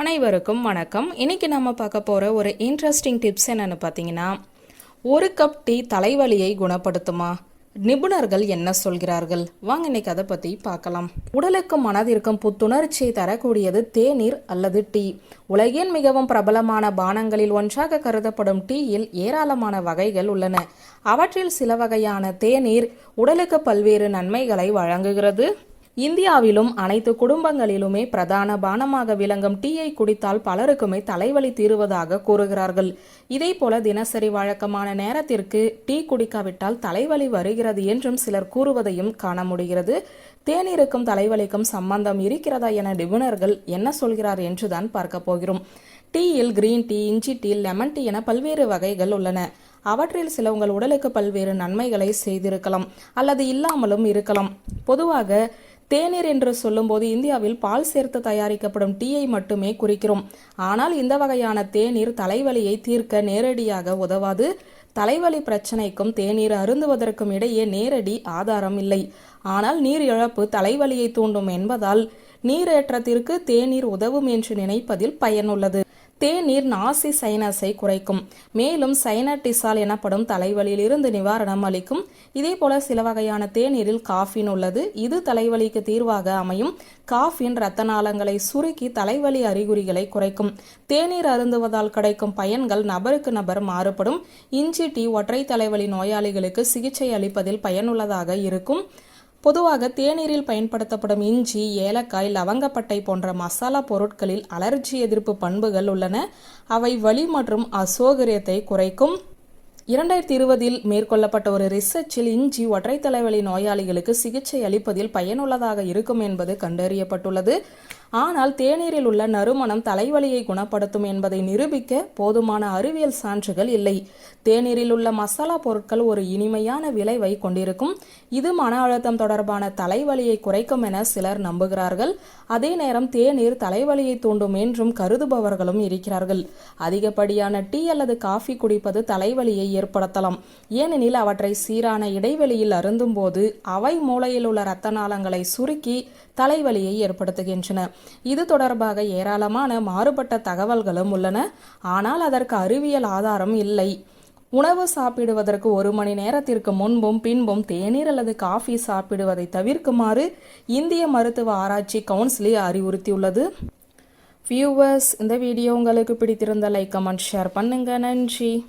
அனைவருக்கும் வணக்கம். இன்னைக்கு நம்ம பார்க்க போகிற ஒரு இன்ட்ரெஸ்டிங் டிப்ஸ் என்னன்னு பார்த்தீங்கன்னா ஒரு கப் டீ தலைவலியை குணப்படுத்துமா? நிபுணர்கள் என்ன சொல்கிறார்கள்? வாங்க இன்னைக்கு அதை பற்றி பார்க்கலாம். உடலுக்கும் மனதிற்கும் புத்துணர்ச்சியை தரக்கூடியது தேநீர் அல்லது டீ. உலகின் மிகவும் பிரபலமான பானங்களில் ஒன்றாக கருதப்படும் டீயில் ஏராளமான வகைகள் உள்ளன. அவற்றில் சில வகையான தேநீர் உடலுக்கு பல்வேறு நன்மைகளை வழங்குகிறது. இந்தியாவிலும் அனைத்து குடும்பங்களிலுமே பிரதான பானமாக விளங்கும் டீயை குடித்தால் பலருக்குமே தலைவலி தீருவதாக கூறுகிறார்கள். இதே போல தினசரி வழக்கமான நேரத்திற்கு டீ குடிக்காவிட்டால் தலைவலி வருகிறது என்றும் சிலர் கூறுவதையும் காண முடிகிறது. தேநீருக்கும் தலைவலிக்கும் சம்பந்தம் இருக்கிறதா என நிபுணர்கள் என்ன சொல்கிறார் என்றுதான் பார்க்க போகிறோம். டீயில் கிரீன் டீ இஞ்சி டீ லெமன் டீ என பல்வேறு வகைகள் உள்ளன. அவற்றில் சில உங்கள் உடலுக்கு பல்வேறு நன்மைகளை செய்திருக்கலாம் அல்லது இல்லாமலும் இருக்கலாம். பொதுவாக தேநீர் என்று சொல்லும்போது இந்தியாவில் பால் சேர்த்து தயாரிக்கப்படும் டீயை மட்டுமே குறிக்கிறோம். ஆனால் இந்த வகையான தேநீர் தலைவலியை தீர்க்க நேரடியாக உதவாது. தலைவலி பிரச்சனைக்கும் தேநீர் அருந்துவதற்கும் இடையே நேரடி ஆதாரம் இல்லை. ஆனால் நீர் இழப்பு தலைவலியை தூண்டும் என்பதால் நீரேற்றத்திற்கு தேநீர் உதவும் என்று நினைப்பதில் பயனுள்ளது. தேநீர் நாசி சைனஸை குறைக்கும். மேலும் சைனட்டிசால் எனப்படும் தலைவலியில் இருந்து நிவாரணம் அளிக்கும். இதே போல சில வகையான தேநீரில் காஃபின் உள்ளது. இது தலைவலிக்கு தீர்வாக அமையும். காஃபின் இரத்த நாளங்களை சுருக்கி தலைவலி அறிகுறிகளை குறைக்கும். தேநீர் அருந்துவதால் கிடைக்கும் பயன்கள் நபருக்கு நபர் மாறுபடும். இஞ்சி டீ ஒற்றை தலைவலி நோயாளிகளுக்கு சிகிச்சை அளிப்பதில் பயனுள்ளதாக இருக்கும். பொதுவாக தேநீரில் பயன்படுத்தப்படும் இஞ்சி ஏலக்காய் லவங்கப்பட்டை போன்ற மசாலா பொருட்களில் அலர்ஜி எதிர்ப்பு பண்புகள் உள்ளன. அவை வலி மற்றும் அசௌகரியத்தை குறைக்கும். இரண்டாயிரத்தி இருபதில் மேற்கொள்ளப்பட்ட ஒரு ரிசர்ச்சில் இஞ்சி ஒற்றை தலைவலி நோயாளிகளுக்கு சிகிச்சை அளிப்பதில் பயனுள்ளதாக இருக்கும் என்பது கண்டறியப்பட்டுள்ளது. ஆனால் தேநீரில் உள்ள நறுமணம் தலைவலியை குணப்படுத்தும் என்பதை நிரூபிக்க போதுமான அறிவியல் சான்றுகள் இல்லை. தேநீரில் உள்ள மசாலா பொருட்கள் ஒரு இனிமையான விளைவை கொண்டிருக்கும். இது மன அழுத்தம் தொடர்பான தலைவலியை குறைக்கும் என சிலர் நம்புகிறார்கள். அதே நேரம் தேநீர் தலைவலியை தூண்டும் என்றும் கருதுபவர்களும் இருக்கிறார்கள். அதிகப்படியான டீ அல்லது காஃபி குடிப்பது தலைவலியை ஏற்படுத்தலாம். ஏனெனில் அவற்றை சீரான இடைவெளியில் அருந்தும் போது அவை மூளையில் உள்ள இரத்த நாளங்களை சுருக்கி தலைவலியை ஏற்படுத்துகின்றன. இது தொடர்பாக ஏராளமான மாறுபட்ட தகவல்களும் உள்ளன. ஆனால் அதற்கு அறிவியல் ஆதாரம் இல்லை. உணவு சாப்பிடுவதற்கு ஒரு மணி நேரத்திற்கு முன்பும் பின்பும் தேநீர் அல்லது காஃபி சாப்பிடுவதை தவிர்க்குமாறு இந்திய மருத்துவ ஆராய்ச்சி கவுன்சிலி அறிவுறுத்தியுள்ளது. வியூவர்ஸ் இந்த வீடியோ உங்களுக்கு பிடித்திருந்த லைக் கமெண்ட் ஷேர் பண்ணுங்க. நன்றி.